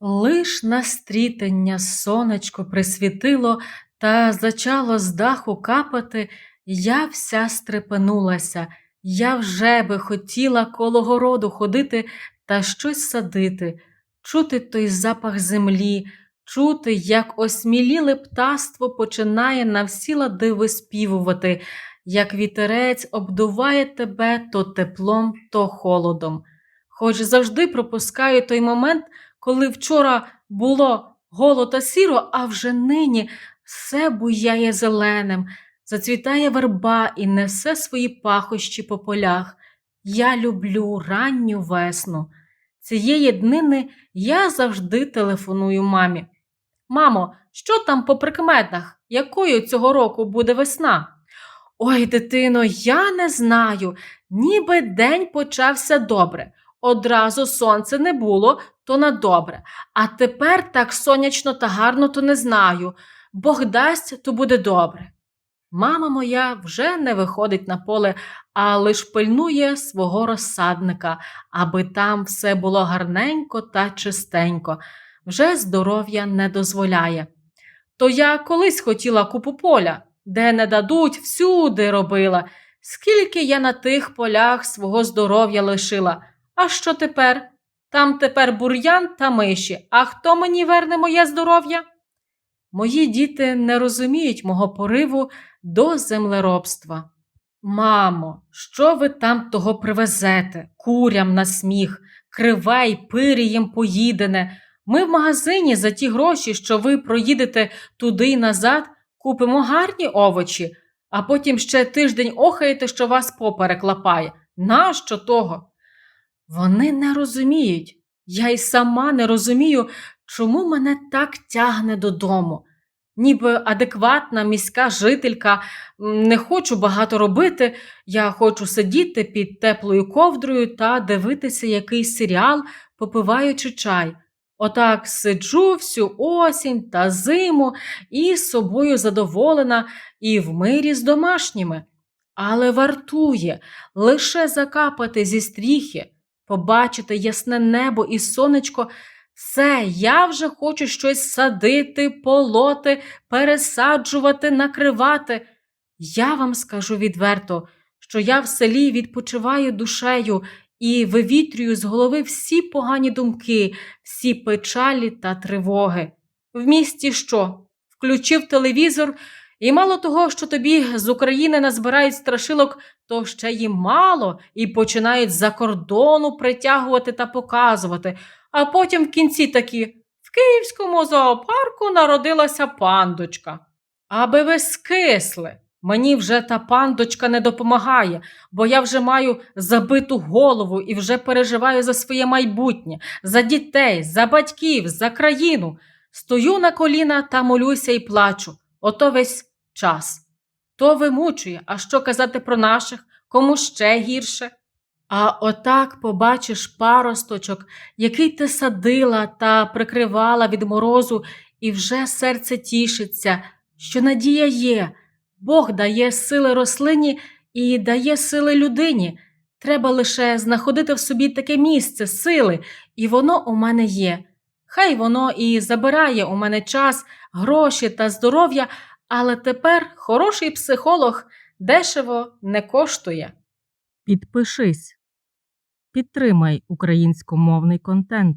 Лиш на стрітення сонечко присвітило та зачало з даху капати, я вся стрепенулася. Я вже би хотіла коло городу ходити та щось садити, чути той запах землі, чути, як осміліле птаство починає на всі лади виспівувати, як вітерець обдуває тебе то теплом, то холодом. Хоч завжди пропускаю той момент, коли вчора було голо та сіро, а вже нині все буяє зеленим, зацвітає верба і несе свої пахощі по полях. Я люблю ранню весну. Цієї днини я завжди телефоную мамі. Мамо, що там по прикметах? Якою цього року буде весна? Ой, дитино, я не знаю. Ніби день почався добре. Одразу сонце не було, то на добре. А тепер так сонячно та гарно, то не знаю. Бог дасть, то буде добре. Мама моя вже не виходить на поле, а лиш пильнує свого розсадника, аби там все було гарненько та чистенько. Вже здоров'я не дозволяє. То я колись хотіла купу поля, де не дадуть, всюди робила. Скільки я на тих полях свого здоров'я лишила. А що тепер? Там тепер бур'ян та миші. А хто мені верне моє здоров'я? Мої діти не розуміють мого пориву до землеробства. Мамо, що ви там того привезете? Курям на сміх, криве й пирієм поїдене. Ми в магазині за ті гроші, що ви проїдете туди й назад, купимо гарні овочі, а потім ще тиждень охаєте, що вас поперек лапає. Нащо того? Вони не розуміють. Я й сама не розумію, чому мене так тягне додому. Ніби адекватна міська жителька, не хочу багато робити, я хочу сидіти під теплою ковдрою та дивитися якийсь серіал, попиваючи чай. Отак сиджу всю осінь та зиму і з собою задоволена, і в мирі з домашніми. Але вартує лише закапати зі стріхи, побачити ясне небо і сонечко. Все, я вже хочу щось садити, полоти, пересаджувати, накривати. Я вам скажу відверто, що я в селі відпочиваю душею і вивітрюю з голови всі погані думки, всі печалі та тривоги. В місті що? Включив телевізор, і мало того, що тобі з України назбирають страшилок, то ще їм мало і починають з-за кордону притягувати та показувати. А потім в кінці такі в Київському зоопарку народилася пандочка. Аби ви скисли. Мені вже та пандочка не допомагає, бо я вже маю забиту голову і вже переживаю за своє майбутнє, за дітей, за батьків, за країну. Стою на коліна та молюся і плачу. Ото весь час. То вимучує, а що казати про наших, кому ще гірше. А отак побачиш паросточок, який ти садила та прикривала від морозу, і вже серце тішиться, що надія є. Бог дає сили рослині і дає сили людині. Треба лише знаходити в собі таке місце, сили, і воно у мене є. Хай воно і забирає у мене час, гроші та здоров'я, але тепер хороший психолог дешево не коштує. Підпишись. Підтримай українськомовний контент.